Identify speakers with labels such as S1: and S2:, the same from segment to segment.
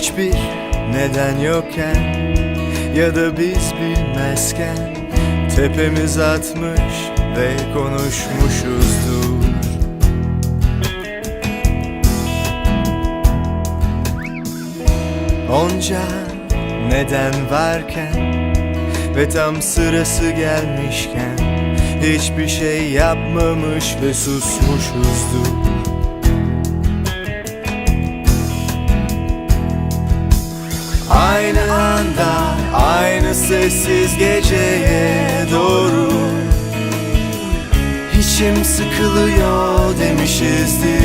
S1: Hiçbir neden yokken ya da biz bilmezken Tepemiz atmış ve konuşmuşuzdur. Onca neden varken ve tam sırası gelmişken Hiçbir şey yapmamış ve susmuşuzdur Aynı anda aynı sessiz geceye doğru. İçim sıkılıyor demişizdir.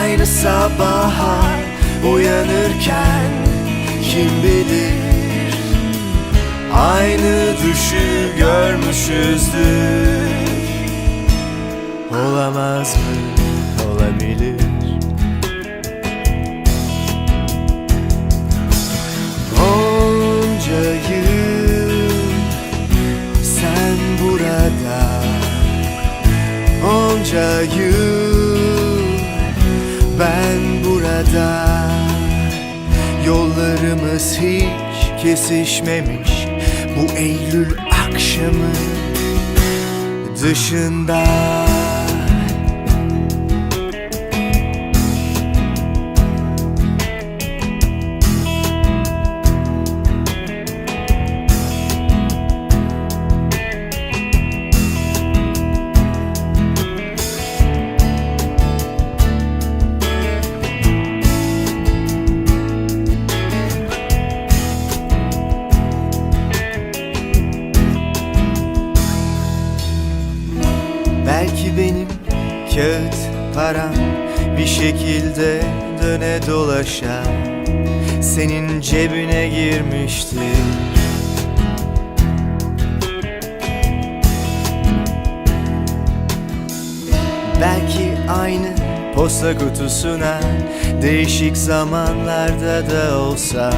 S1: Aynı sabaha uyanırken kim bilir? Aynı düşü görmüşüzdür. Olamaz mı? Olabilir Yıl ben burada. Yollarımız hiç kesişmemiş. Bu Eylül akşamı dışında param bir şekilde döne dolaşa senin cebine girmiştir. Belki aynı posta kutusuna değişik zamanlarda da olsa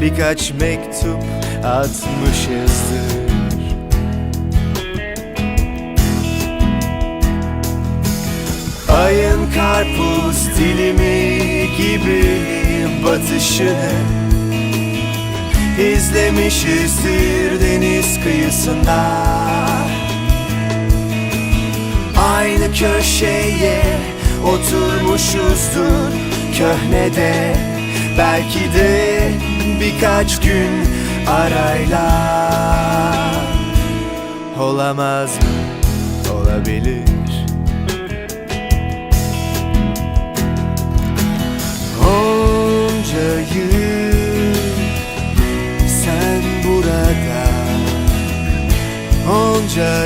S1: birkaç mektup atmışızdır. Ayın karpuz dilimi gibi batışını izlemişizdir deniz kıyısında. Aynı köşeye oturmuşuzdur köhnede. Belki de birkaç gün arayla. Olamaz mı? Olabilir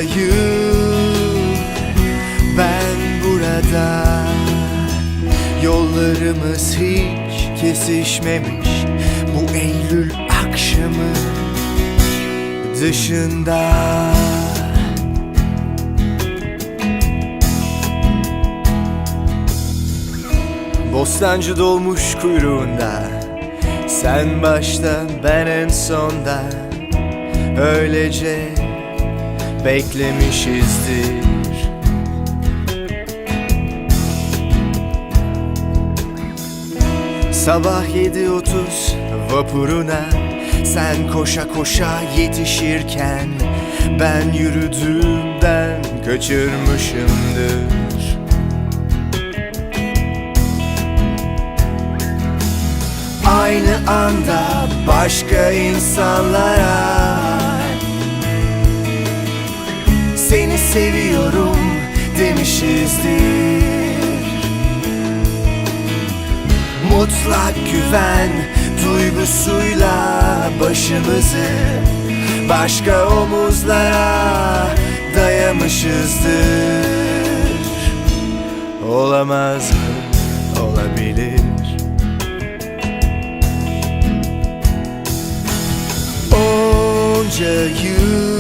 S1: Yıl ben burada. Yollarımız hiç kesişmemiş. Bu Eylül akşamı dışında. Bostancı dolmuş kuyruğunda. Sen başta ben en sonda. Öylece beklemişizdir. Sabah 7.30 vapuruna Sen koşa koşa yetişirken Ben yürüdüğümden kaçırmışımdır. Aynı anda başka insanlara seviyorum demişizdir. Mutlak güven duygusuyla başımızı Başka omuzlara dayamışızdır. Olamaz mı? Olabilir. Onca yıl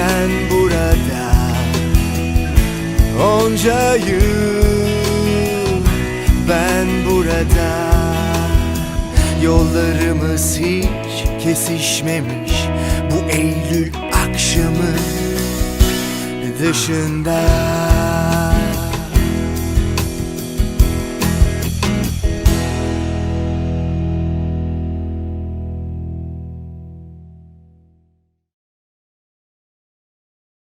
S1: sen burada. Onca yıl ben burada. Yollarımız hiç kesişmemiş Bu Eylül akşamı dışında